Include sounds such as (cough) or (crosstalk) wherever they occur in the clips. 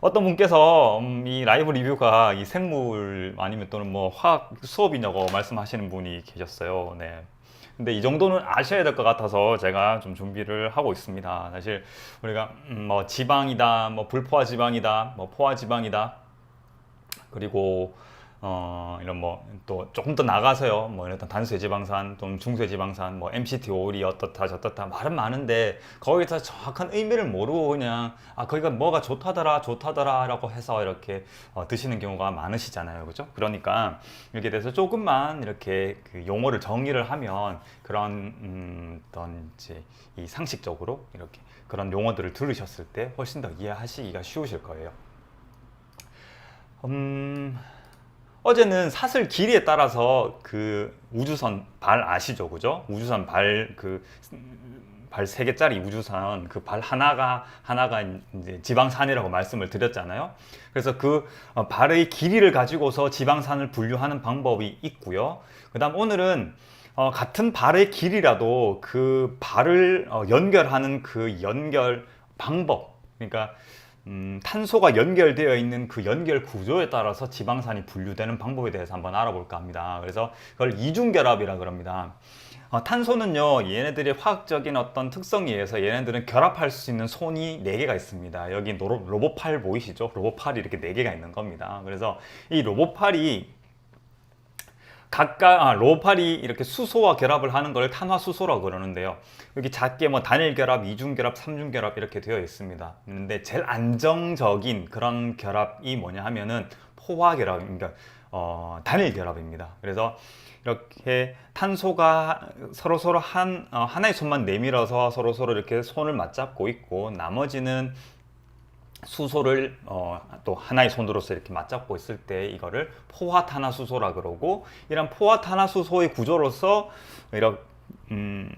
어떤 분께서 음, 이 라이브 리뷰가 이 생물 아니면 또는 뭐 화학 수업이냐고 말씀하시는 분이 계셨어요. 네. 근데 이 정도는 아셔야 될 것 같아서 제가 좀 준비를 하고 있습니다. 사실 우리가 음, 뭐 지방이다, 뭐 불포화 지방이다, 뭐 포화 지방이다, 그리고 어 이런 뭐 또 조금 더 나가서요. 뭐 이런 단수의 지방산 또는 중수의 지방산 뭐 MCT 오일이 어떻다 저떻다 말은 많은데 거기서 정확한 의미를 모르고 그냥 아 거기가 뭐가 좋다더라 좋다더라라고 해서 이렇게 어, 드시는 경우가 많으시잖아요. 그죠? 그러니까 이렇게 돼서 조금만 이렇게 그 용어를 정의를 하면 그런 음, 어떤 이제 이 상식적으로 이렇게 그런 용어들을 들으셨을 때 훨씬 더 이해하시기가 쉬우실 거예요. 음, 어제는 사슬 길이에 따라서 그 우주선 발 아시죠, 그죠? 우주선 발 그 발 세 개짜리 우주선 그 발 하나가 하나가 이제 지방산이라고 말씀을 드렸잖아요. 그래서 그 어, 발의 길이를 가지고서 지방산을 분류하는 방법이 있고요. 그다음 오늘은 어, 같은 발의 길이라도 그 발을 어, 연결하는 그 연결 방법, 그러니까 음, 탄소가 연결되어 있는 그 연결 구조에 따라서 지방산이 분류되는 방법에 대해서 한번 알아볼까 합니다. 그래서 그걸 이중결합이라 그럽니다. 어, 탄소는요, 얘네들의 화학적인 어떤 특성에 의해서 얘네들은 결합할 수 있는 손이 4개가 있습니다. 여기 노- 로봇팔 보이시죠? 로봇팔이 이렇게 4개가 있는 겁니다. 그래서 이 로봇팔이 각각 아, 로팔이 이렇게 수소와 결합을 하는 걸 탄화수소라고 그러는데요. 여기 작게 뭐 단일 결합, 이중 결합, 삼중 결합 이렇게 되어 있습니다. 근데 제일 안정적인 그런 결합이 뭐냐 하면은 포화 결합입니다. 어, 단일 결합입니다. 그래서 이렇게 탄소가 서로 서로 한 어, 하나의 손만 내밀어서 서로 서로 이렇게 손을 맞잡고 있고 나머지는 수소를 어, 또 하나의 손으로서 이렇게 맞잡고 있을 때 이거를 포화탄화수소라 그러고 이런 포화탄화수소의 구조로서 이런 음,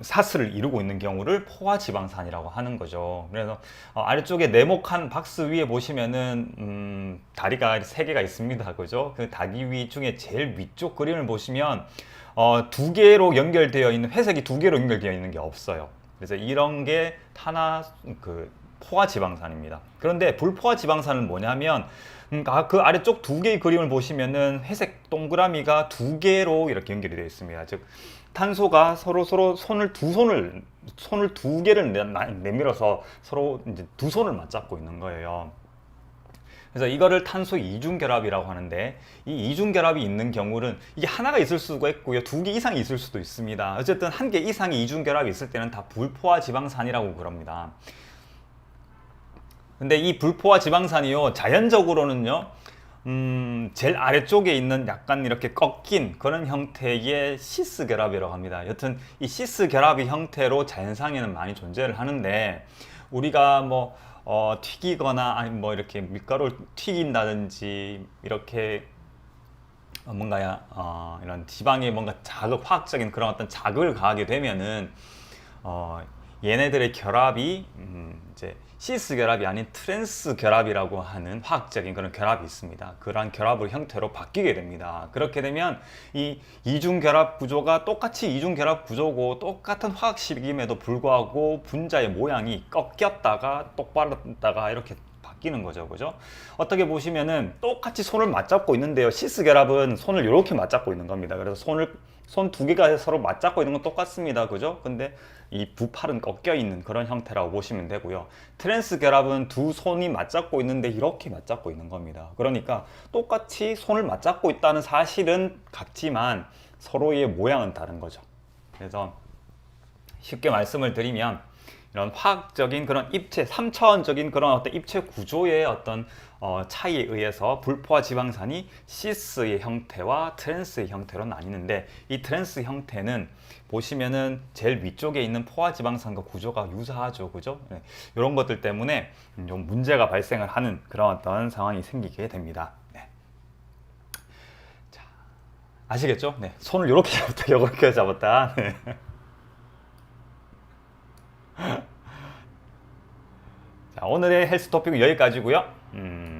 사슬을 이루고 있는 경우를 포화지방산이라고 하는 거죠. 그래서 어, 아래쪽에 네모칸 박스 위에 보시면은 음, 다리가 세 개가 있습니다. 그죠? 그 다리 위 중에 제일 위쪽 그림을 보시면 어, 두 개로 연결되어 있는 회색이 두 개로 연결되어 있는 게 없어요. 그래서 이런 게 탄화 그 포화 지방산입니다. 그런데 불포화 지방산은 뭐냐면 음, 아, 그 아래쪽 두 개의 그림을 보시면은 회색 동그라미가 두 개로 이렇게 연결이 되어 있습니다. 즉 탄소가 서로 서로 손을 두 손을 손을 두 개를 내밀어서 서로 이제 두 손을 맞잡고 있는 거예요. 그래서 이거를 탄소 이중 결합이라고 하는데 이 이중 결합이 있는 경우는 이게 하나가 있을 수가 있고요. 두 개 이상이 있을 수도 있습니다. 어쨌든 한 개 이상의 이중 결합이 있을 때는 다 불포화 지방산이라고 그럽니다. 근데 이 불포화 지방산이요 자연적으로는요 음, 제일 아래쪽에 있는 약간 이렇게 꺾인 그런 형태의 시스 결합이라고 합니다. 여튼 이 시스 결합의 형태로 자연상에는 많이 존재를 하는데 우리가 뭐 어, 튀기거나 아니 뭐 이렇게 밀가루를 튀긴다든지 이렇게 어, 뭔가야 어, 이런 지방에 뭔가 자극 화학적인 그런 어떤 자극을 가하게 되면은 어, 얘네들의 결합이 음, 이제 시스 결합이 아닌 트랜스 결합이라고 하는 화학적인 그런 결합이 있습니다. 그러한 결합의 형태로 바뀌게 됩니다. 그렇게 되면 이 이중 결합 구조가 똑같이 이중 결합 구조고 똑같은 화학식임에도 불구하고 분자의 모양이 꺾였다가 똑바랐다가 이렇게 바뀌는 거죠. 그죠? 어떻게 보시면은 똑같이 손을 맞잡고 있는데요. 시스 결합은 손을 이렇게 맞잡고 있는 겁니다. 그래서 손을 손 두 개가 서로 맞잡고 있는 건 똑같습니다. 그죠? 근데 이 부팔은 꺾여 있는 그런 형태라고 보시면 되고요. 트랜스 결합은 두 손이 맞잡고 있는데 이렇게 맞잡고 있는 겁니다. 그러니까 똑같이 손을 맞잡고 있다는 사실은 같지만 서로의 모양은 다른 거죠. 그래서 쉽게 말씀을 드리면 이런 화학적인 그런 입체, 3차원적인 그런 어떤 입체 구조의 어떤 어, 차이에 의해서 불포화 지방산이 시스의 형태와 트랜스의 형태로 나뉘는데 이 트랜스 형태는 보시면은 제일 위쪽에 있는 포화 지방산과 구조가 유사하죠, 그죠? 네, 이런 것들 때문에 좀 문제가 발생을 하는 그런 어떤 상황이 생기게 됩니다. 네. 자, 아시겠죠? 네, 손을 이렇게 (laughs) 잡았다, 이렇게 잡았다. 네. 자, 오늘의 헬스 토픽은 여기까지고요. 음,